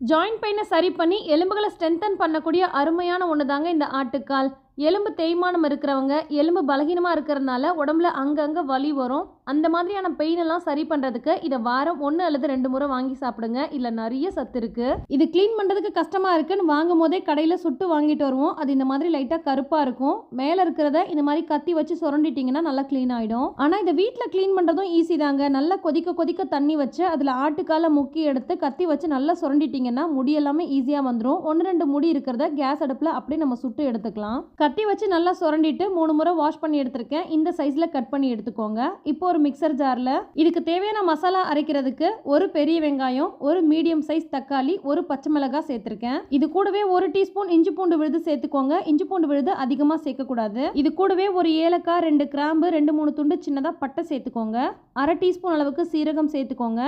Joint பெயினை சரி பண்ணி எலும்புகளை ஸ்ட்ரென்தன் பண்ணக்கூடிய அருமையான ஒன்று தாங்க இந்த ஆட்டுக்கால். எலும்பு தேய்மானம் இருக்கிறவங்க எலும்பு பலகீனமாக இருக்கிறதுனால உடம்புல அங்கங்கே வலி வரும். அந்த மாதிரியான பெயின் எல்லாம் சரி பண்ணுறதுக்கு இதை வாரம் ஒன்று அல்லது ரெண்டு முறை வாங்கி சாப்பிடுங்க. இல்லை நிறைய சத்து இருக்குது இது க்ளீன் பண்ணுறதுக்கு கஷ்டமாக இருக்குன்னு வாங்கும் போதே கடையில் சுட்டு வாங்கிட்டு வருவோம். அது இந்த மாதிரி லைட்டாக கருப்பாக இருக்கும். மேலே இருக்கிறத இந்த மாதிரி கத்தி வச்சு சுரண்டிட்டிங்கன்னா நல்லா க்ளீன் ஆகிடும் ஆனால் இதை வீட்டில் க்ளீன் பண்ணுறதும் ஈஸி தாங்க. நல்லா கொதிக்க கொதிக்க தண்ணி வச்சு அதில் ஆட்டுக்கால முக்கி எடுத்து கத்தி வச்சு நல்லா சுரண்டிட்டிங்கன்னா முடி எல்லாமே ஈஸியாக வந்துடும் ஒன்று ரெண்டு முடி இருக்கிறத கேஸ் அடுப்பில் அப்படியே நம்ம சுட்டு எடுத்துக்கலாம். கத்தி வச்சு நல்லா சுரண்டிட்டு மூணு முறை வாஷ் பண்ணி எடுத்திருக்கேன். இந்த சைஸில் கட் பண்ணி எடுத்துக்கோங்க. இப்போ ஒரு மிக்சர் ஜாரில் இதுக்கு தேவையான மசாலா அரைக்கிறதுக்கு ஒரு பெரிய வெங்காயம் ஒரு மீடியம் சைஸ் தக்காளி ஒரு பச்சை மிளகாய் சேர்த்துருக்கேன். இது கூடவே ஒரு டீஸ்பூன் இஞ்சி பூண்டு விழுது சேர்த்துக்கோங்க. இஞ்சி பூண்டு விழுது அதிகமாக சேர்க்கக்கூடாது. இது கூடவே ஒரு ஏலக்காய் ரெண்டு கிராம்பு ரெண்டு மூணு துண்டு சின்னதாக பட்டை சேர்த்துக்கோங்க. அரை டீஸ்பூன் அளவுக்கு சீரகம் சேர்த்துக்கோங்க.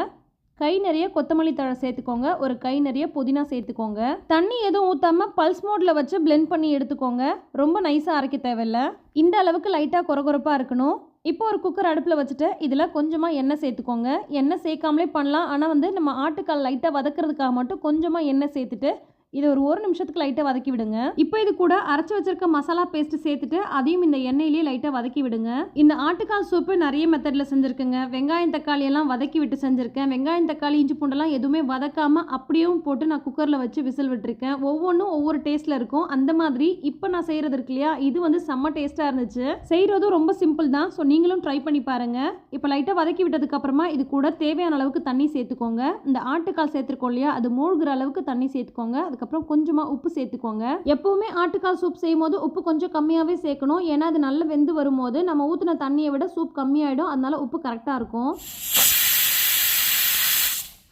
கை நிறைய கொத்தமல்லி தழை சேர்த்துக்கோங்க. ஒரு கை நிறைய புதினா சேர்த்துக்கோங்க. தண்ணி எதுவும் ஊற்றாம பல்ஸ் மோடில் வச்சு பிளெண்ட் பண்ணி எடுத்துக்கோங்க. ரொம்ப நைஸாக அரைக்க தேவையில்ல. இந்த அளவுக்கு லைட்டாக குறகுறப்பாக இருக்கணும். இப்போ ஒரு குக்கர் அடுப்பில் வச்சுட்டு இதில் கொஞ்சமாக எண்ணெய் சேர்த்துக்கோங்க. எண்ணெய் சேர்க்காமலே பண்ணலாம். ஆனால் வந்து நம்ம ஆட்டுக்கால் லைட்டாக வதக்கிறதுக்காக மட்டும் கொஞ்சமாக எண்ணெய் சேர்த்துட்டு இது ஒரு ஒரு நிமிஷத்துக்கு லைட்டாக வதக்கி விடுங்க. இப்போ இது கூட அரைச்சி வச்சிருக்க மசாலா பேஸ்ட் சேர்த்துட்டு அதையும் இந்த எண்ணெயிலேயே லைட்டாக வதக்கி விடுங்க. இந்த ஆட்டுக்கால் சூப்பு நிறைய மெத்தடில் செஞ்சுருக்குங்க. வெங்காயம் தக்காளி எல்லாம் வதக்கி விட்டு செஞ்சுருக்கேன். வெங்காயம் தக்காளி இஞ்சி பூண்டெல்லாம் எதுவுமே வதக்காமல் அப்படியும் போட்டு நான் குக்கரில் வச்சு விசில் விட்டுருக்கேன். ஒவ்வொன்றும் ஒவ்வொரு டேஸ்ட்டில் இருக்கும். அந்த மாதிரி இப்போ நான் செய்கிறது இருக்கு இல்லையா? இது வந்து செம்ம டேஸ்ட்டாக இருந்துச்சு. செய்கிறதும் ரொம்ப சிம்பிள் தான். ஸோ நீங்களும் ட்ரை பண்ணி பாருங்க. இப்போ லைட்டாக வதக்கி விட்டதுக்கப்புறமா இது கூட தேவையான அளவுக்கு தண்ணி சேர்த்துக்கோங்க. இந்த ஆட்டுக்கால் சேர்த்துருக்கோம் இல்லையா? அது மூழ்கிற அளவுக்கு தண்ணி சேர்த்துக்கோங்க. அதுக்கு அதுக்கப்புறம் கொஞ்சமாக உப்பு சேர்த்துக்கோங்க. எப்போவுமே ஆட்டுக்கால் சூப் செய்யும் போது உப்பு கொஞ்சம் கம்மியாகவே சேர்க்கணும். ஏன்னா அது நல்லா வெந்து வரும்போது நம்ம ஊற்றின தண்ணியை விட சூப் கம்மியாயிடும். அதனால உப்பு கரெக்டாக இருக்கும்.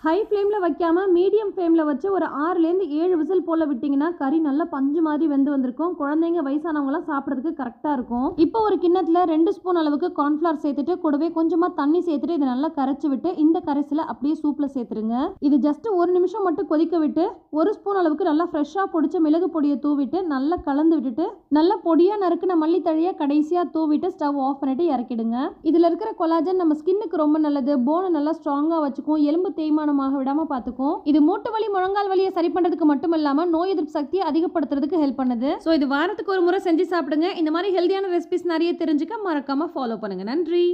ஹை ஃப்ளேமில் வைக்காமல் மீடியம் ஃப்ளேமில் வச்சு ஒரு ஆறுலேருந்து ஏழு விசில் போல் விட்டிங்கன்னா கறி நல்லா பஞ்சு மாதிரி வெந்து வந்திருக்கும். குழந்தைங்க வயசானவங்களாம் சாப்பிட்றதுக்கு கரெக்டாக இருக்கும். இப்போ ஒரு கிண்ணத்தில் ரெண்டு ஸ்பூன் அளவுக்கு கார்ன்ஃப்ளவர் சேர்த்துட்டு கூடவே கொஞ்சமாக தண்ணி சேர்த்துட்டு இதை நல்லா கரைச்சி விட்டு இந்த கரைசலை அப்படியே சூப்பில் சேர்த்துருங்க. இது ஜஸ்ட் ஒரு நிமிஷம் மட்டும் கொதிக்க விட்டு ஒரு ஸ்பூன் அளவுக்கு நல்லா ஃப்ரெஷ்ஷாக பொடிச்ச மிளகு பொடியை தூவிட்டு நல்லா கலந்து விட்டுட்டு நல்லா பொடியாக நறுக்குன மல்லித்தழையை கடைசியாக தூவிட்டு ஸ்டவ் ஆஃப் பண்ணிட்டு இறக்கிடுங்க. இதில் இருக்கிற கொலாஜன் நம்ம ஸ்கின்னுக்கு ரொம்ப நல்லது போனை நல்லா ஸ்ட்ராங்காக வச்சுக்கும் எலும்பு தேய்மான தேய்மானமாக விடாமல் பார்த்துக்கும் இது மூட்டு வலி முழங்கால் வலியை சரி பண்ணுறதுக்கு மட்டும் இல்லாமல் நோய் எதிர்ப்பு சக்தியை அதிகப்படுத்துறதுக்கு ஹெல்ப் பண்ணுது. ஸோ இது வாரத்துக்கு ஒரு முறை செஞ்சு சாப்பிடுங்க. இந்த மாதிரி ஹெல்தியான ரெசிபிஸ் நிறைய தெரிஞ்சுக்க மறக்காமல் ஃபாலோ பண்ணுங்கள் நன்றி.